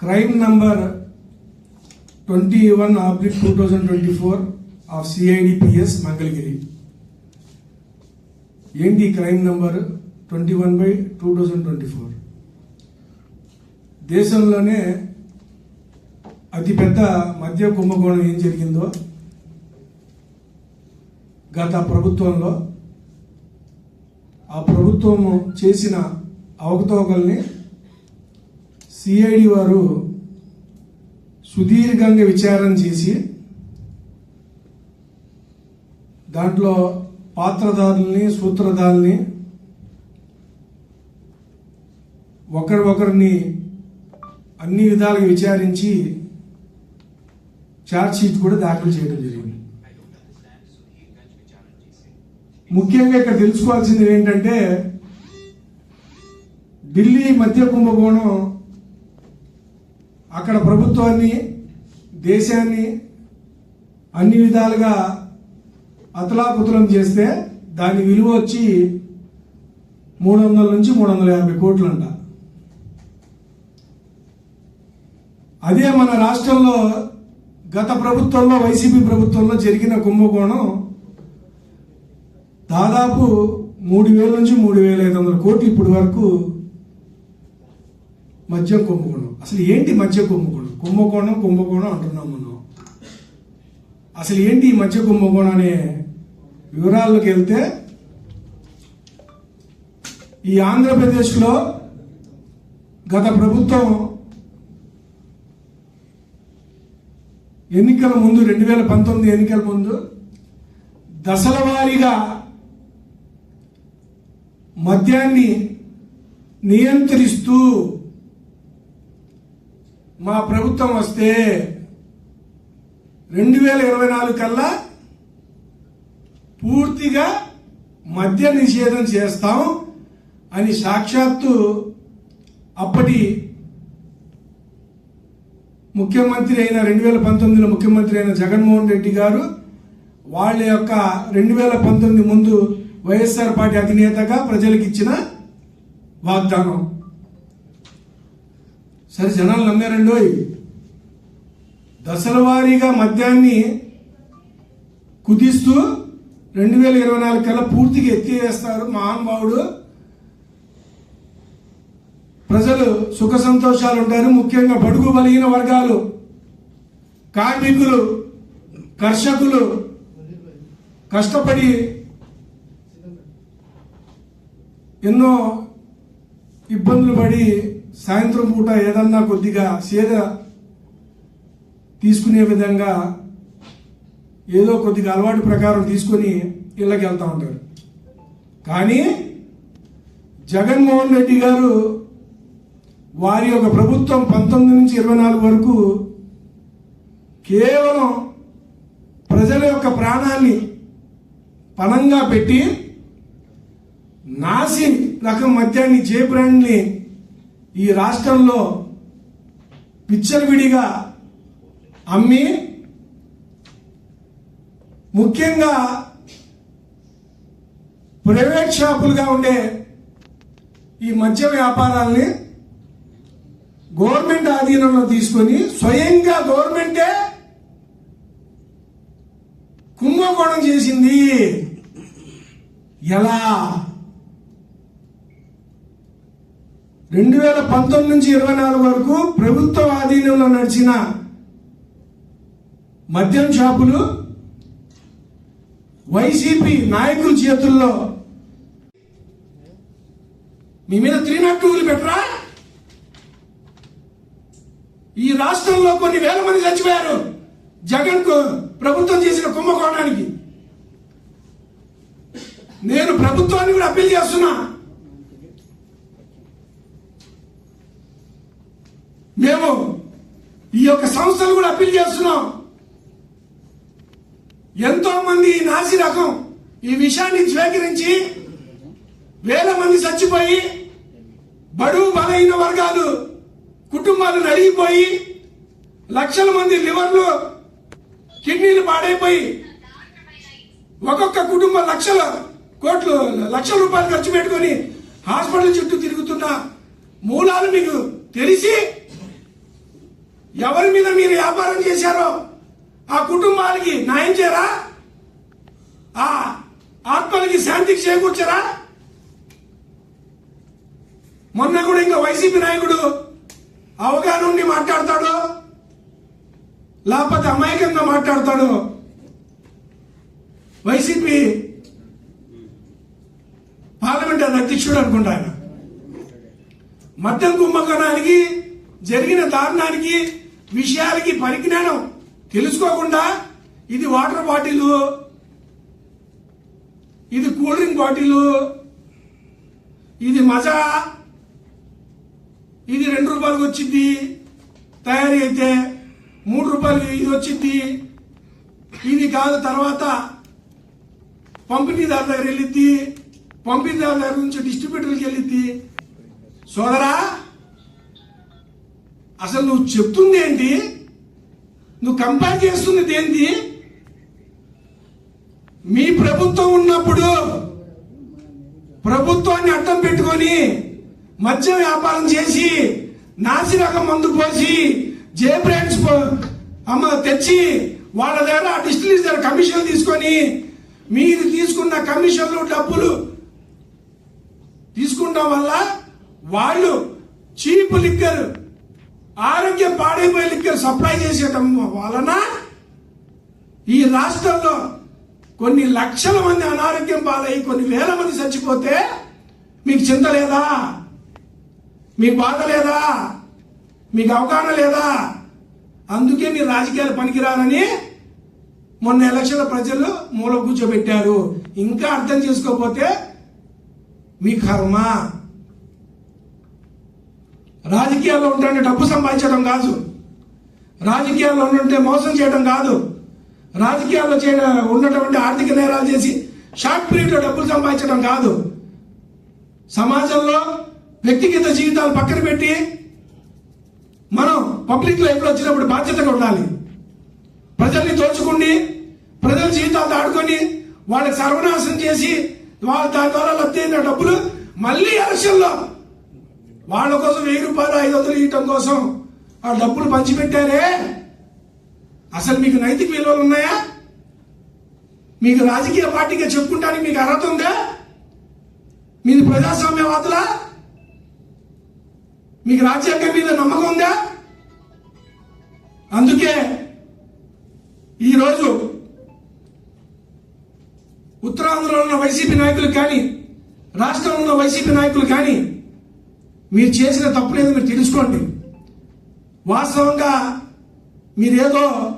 Crime number twenty one oblique two thousand twenty four of CIDPS Mangalagiri ఏంటి crime number twenty one by two thousand twenty four దేశంలోనే అతిపెద్ద మద్య కుంభకోణం ఏం జరిగిందో గత ప్రభుత్వంలో ఆ ప్రభుత్వం చేసిన అవకతవకల్ని సిఐడి వారు సుదీర్ఘంగా విచారణ చేసి దాంట్లో పాత్రధారుల్ని సూత్రధారుల్ని ఒకరి ఒకరిని అన్ని విధాలుగా విచారించి ఛార్జ్షీట్ కూడా దాఖలు చేయడం జరిగింది. ముఖ్యంగా ఇక్కడ తెలుసుకోవాల్సింది ఏంటంటే ఢిల్లీ మధ్య కుంభకోణం అక్కడ ప్రభుత్వాన్ని దేశాన్ని అన్ని విధాలుగా అతలాకుతలం చేస్తే దాని విలువ వచ్చి మూడు వందల నుంచి మూడు వందల యాభై కోట్లంట. అదే మన రాష్ట్రంలో గత ప్రభుత్వంలో వైసీపీ ప్రభుత్వంలో జరిగిన కుంభకోణం దాదాపు మూడు వేల నుంచి మూడు వేల ఐదు వందల కోట్లు ఇప్పటి వరకు మధ్య కుంభకోణం. అసలు ఏంటి మధ్య కుంభకోణం? కుంభకోణం కుంభకోణం అంటున్నాం మనం. అసలు ఏంటి ఈ మధ్య కుంభకోణం అనే వివరాల్లోకి వెళ్తే ఈ ఆంధ్రప్రదేశ్లో గత ప్రభుత్వం ఎన్నికల ముందు రెండు వేల పంతొమ్మిది ఎన్నికల ముందు దశల వారీగా మద్యాన్ని నియంత్రిస్తూ మా ప్రభుత్వం వస్తే రెండు వేల ఇరవై నాలుగు కల్లా పూర్తిగా మద్య నిషేధం చేస్తాం అని సాక్షాత్తు అప్పటి ముఖ్యమంత్రి అయిన రెండు వేల పంతొమ్మిదిలో ముఖ్యమంత్రి అయిన జగన్మోహన్ రెడ్డి గారు వాళ్ళ యొక్క రెండు వేల పంతొమ్మిది ముందు వైఎస్ఆర్ పార్టీ అధినేతగా ప్రజలకు ఇచ్చిన వాగ్దానం. సరే జనాలు నమ్మారండోయ్ దశల వారీగా మద్యాన్ని కుదిస్తూ రెండు వేల ఇరవై నాలుగు కల్లా పూర్తిగా ఎత్తివేస్తారు మహానుభావుడు ప్రజలు సుఖ సంతోషాలు ఉంటారు. ముఖ్యంగా బడుగు బలిగిన వర్గాలు కార్మికులు కర్షకులు కష్టపడి ఎన్నో ఇబ్బందులు పడి సాయంత్రం పూట ఏదన్నా కొద్దిగా సేద తీసుకునే విధంగా ఏదో కొద్దిగా అలవాటు ప్రకారం తీసుకొని ఇళ్ళకి వెళ్తూ ఉంటారు. కానీ జగన్మోహన్ రెడ్డి గారు వారి యొక్క ప్రభుత్వం పంతొమ్మిది నుంచి ఇరవై నాలుగు వరకు కేవలం ప్రజల యొక్క ప్రాణాన్ని పణంగా పెట్టి నాసి రకం మద్యాన్ని జే బ్రాండ్ని ఈ రాష్ట్రంలో విడిగా అమ్మి ముఖ్యంగా ప్రైవేట్ షాపులుగా ఉండే ఈ మద్య వ్యాపారాల్ని గవర్నమెంట్ ఆధీనంలో తీసుకొని స్వయంగా గవర్నమెంటే కుంభకోణం చేసింది. ఎలా? రెండు వేల పంతొమ్మిది నుంచి ఇరవై నాలుగు వరకు ప్రభుత్వ ఆధీనంలో నడిచిన మద్యం షాపులు వైసీపీ నాయకుల చేతుల్లో. మీ మీద త్రీ నాట్ టూలు పెట్టరా? ఈ రాష్ట్రంలో కొన్ని వేల మంది చచ్చిపోయారు. జగన్కు ప్రభుత్వం చేసిన కుంభకోణానికి. నేను ప్రభుత్వాన్ని కూడా అప్పీల్ చేస్తున్నా. మేము ఈ యొక్క సంస్థలు కూడా అప్పీల్ చేస్తున్నాం. ఎంతో మంది నాసి రకం ఈ విషయాన్ని స్వీకరించి వేల మంది చచ్చిపోయి బడుగు బలైన వర్గాలు కుటుంబాలు నలిగిపోయి లక్షల మంది లివర్లు కిడ్నీలు పాడైపోయి ఒక్కొక్క కుటుంబం లక్షల కోట్లు లక్షల రూపాయలు ఖర్చు పెట్టుకొని హాస్పిటల్ చుట్టూ తిరుగుతున్న మూలాలు మీకు తెలిసి ఎవరి మీద మీరు వ్యాపారం చేశారో? ఆ కుటుంబాలకి న్యాయం చేయరా? ఆ ఆత్మలకి శాంతికి చేకూర్చరా? మొన్న కూడా ఇంకా వైసీపీ నాయకుడు అవగాహన ఉండి మాట్లాడతాడు? లేకపోతే అమాయకంగా మాట్లాడతాడు? వైసీపీ పార్లమెంట్ అధ్యక్షుడు అనుకుంటా ఆయన. మద్యం కుంభకోణానికి జరిగిన దారుణానికి విషయాలకి పరిజ్ఞానం తెలుసుకోకుండా ఇది వాటర్ బాటిల్ ఇది కూల్ డ్రింక్ బాటిల్ ఇది మజా ఇది రెండు రూపాయలకు వచ్చింది తయారీ అయితే మూడు రూపాయలు ఇది వచ్చింది ఇది కాదు తర్వాత పంపిణీదారు దగ్గర వెళ్ళిద్ది పంపిణీదారు దగ్గర నుంచి డిస్ట్రిబ్యూటర్కి వెళ్ళిద్ది. సోదరా అసలు నువ్వు చెప్తుంది ఏంటి నువ్వు కంపేర్ చేస్తున్నది ఏంటి మీ ప్రభుత్వం ఉన్నప్పుడు ప్రభుత్వాన్ని అడ్డం పెట్టుకొని మద్య వ్యాపారం చేసి నాసిరకం మందు పోసి జే బ్రాండ్స్ అమ్మ తెచ్చి వాళ్ళ దగ్గర డిస్టిలరీస్ కమిషన్ తీసుకొని మీరు తీసుకున్న కమిషన్లు డబ్బులు తీసుకుంటాం వల్ల వాళ్ళు చీప్ లిక్కర్. ఆరోగ్యం పాడైపోయే లిక్కర్ సప్లై చేసేయటం వలన ఈ రాష్ట్రంలో కొన్ని లక్షల మంది అనారోగ్యం పాలై కొన్ని వేల మంది చచ్చిపోతే మీకు చింత లేదా? మీకు బాధ లేదా? మీకు అవగాహన లేదా? అందుకే మీ రాజకీయాలు పనికిరానని మొన్న ఎలక్షన్ల ప్రజలు మూల కూర్చోబెట్టారు. ఇంకా అర్థం చేసుకోకపోతే మీ కర్మ. రాజకీయాల్లో ఉంటే డబ్బు సంపాదించడం కాదు. రాజకీయాల్లో ఉంటే మోసం చేయడం కాదు. రాజకీయాల్లో చేయడం ఉన్నటువంటి ఆర్థిక నేరాలు చేసి షార్ట్ పీరియడ్లో డబ్బులు సంపాదించడం కాదు. సమాజంలో వ్యక్తిగత జీవితాలు పక్కన పెట్టి మనం పబ్లిక్ లైఫ్లో వచ్చినప్పుడు బాధ్యతగా ఉండాలి. ప్రజల్ని దోచుకుని ప్రజల జీవితాలు ఆడుకొని వాళ్ళకి సర్వనాశనం చేసి వాళ్ళ దాని ద్వారా లబ్ధి అయిన డబ్బులు మళ్ళీ ఎలక్షన్లో వాళ్ళ కోసం వెయ్యి రూపాయలు ఐదు వందలు ఇవ్వటం కోసం ఆ డబ్బులు పంచిపెట్టారే? అసలు మీకు నైతిక విలువలు ఉన్నాయా? మీకు రాజకీయ పార్టీగా చెప్పుకుంటానికి మీకు అర్హత ఉందా? మీది ప్రజాస్వామ్యవాదులా మీకు రాజ్యాంగం మీద నమ్మకం ఉందా? అందుకే ఈరోజు ఉత్తరాంధ్రలో ఉన్న వైసీపీ నాయకులు కానీ రాష్ట్రంలో ఉన్న వైసీపీ నాయకులు కానీ మీరు చేసిన తప్పు లేదో మీరు తెలుసుకోండి. వాస్తవంగా మీరేదో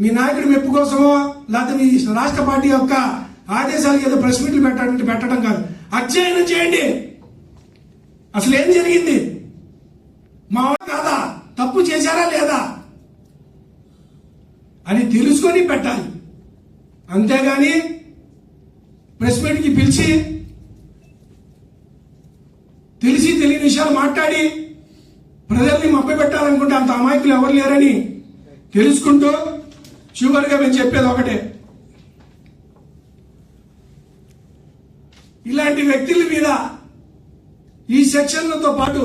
మీ నాయకుడి మెప్పు కోసమో లేకపోతే మీ రాష్ట్ర పార్టీ యొక్క ఆదేశాలకు ఏదో ప్రెస్ మీట్లు పెట్టడం పెట్టడం కాదు. అధ్యయనం చేయండి. అసలు ఏం జరిగింది? మా కాదా? తప్పు చేశారా లేదా? అని తెలుసుకొని పెట్టాలి. అంతేగాని ప్రెస్ మీట్కి పిలిచి తెలిసి తెలియని విషయాలు మాట్లాడి ప్రజల్ని మభ్యపెట్టాలనుకుంటే అంత అమాయకులు ఎవరు లేరని తెలుసుకుంటూ చివరిగా మేము చెప్పేది ఒకటే. ఇలాంటి వ్యక్తుల మీద ఈ సెక్షన్లతో పాటు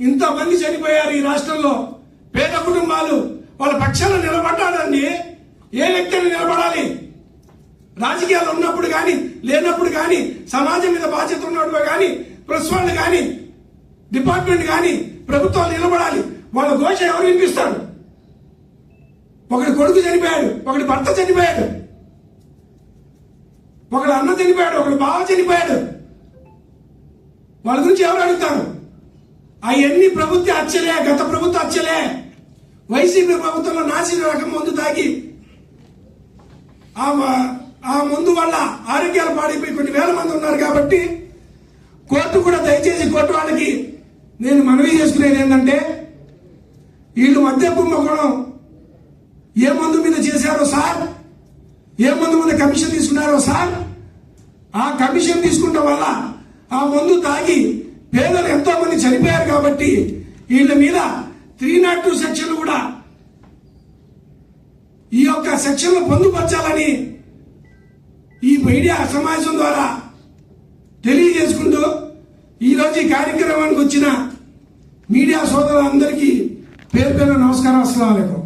ఇంతమంది చనిపోయారు ఈ రాష్ట్రంలో. పేద కుటుంబాలు వాళ్ళ పక్షాన నిలబడ్డాడండి ఏ వ్యక్తి నిలబడాలి? రాజకీయాలు ఉన్నప్పుడు కానీ లేనప్పుడు కానీ సమాజం మీద బాధ్యత ఉన్నప్పుడు కానీ ప్రెస్ వాళ్ళు కానీ డిపార్ట్మెంట్ కానీ ప్రభుత్వాలు నిలబడాలి. వాళ్ళ ఘోష ఎవరు వినిపిస్తారు? ఒకటి కొడుకు చనిపోయాడు ఒకటి భర్త చనిపోయాడు. ఒకడు అన్న చనిపోయాడు ఒకడు బావ చనిపోయాడు. వాళ్ళ గురించి ఎవరు అడుగుతారు? అవన్నీ ప్రభుత్వ అచ్చలే గత ప్రభుత్వ అచ్చలే వైసీపీ ప్రభుత్వంలో నాసిన రకం మందు తాగి ఆ ఆ మందు వల్ల ఆరోగ్యాలు పాడైపోయి కొన్ని వేల మంది ఉన్నారు కాబట్టి కోర్టు కూడా దయచేసి కోర్టు వాళ్ళకి నేను మనవి చేసుకునేది ఏంటంటే వీళ్ళు మధ్య కుంభకోణం ఏ మందు మీద చేశారో సార్? ఏ మందు మీద కమిషన్ తీసుకున్నారో సార్? ఆ కమిషన్ తీసుకుంటాం వల్ల ఆ మందు తాగి పేదలు ఎంతో మంది చనిపోయారు కాబట్టి వీళ్ళ మీద త్రీ నాట్ టూ సెక్షన్ కూడా ఈ యొక్క సెక్షన్లు పొందుపరచాలని ఈ మీడియా సమాజం ద్వారా తెలియజేసుకుంటూ ఈరోజు ఈ కార్యక్రమానికి వచ్చిన మీడియా సోదరులందరికీ పేరు పేరు నమస్కారం అస్సలం అయికం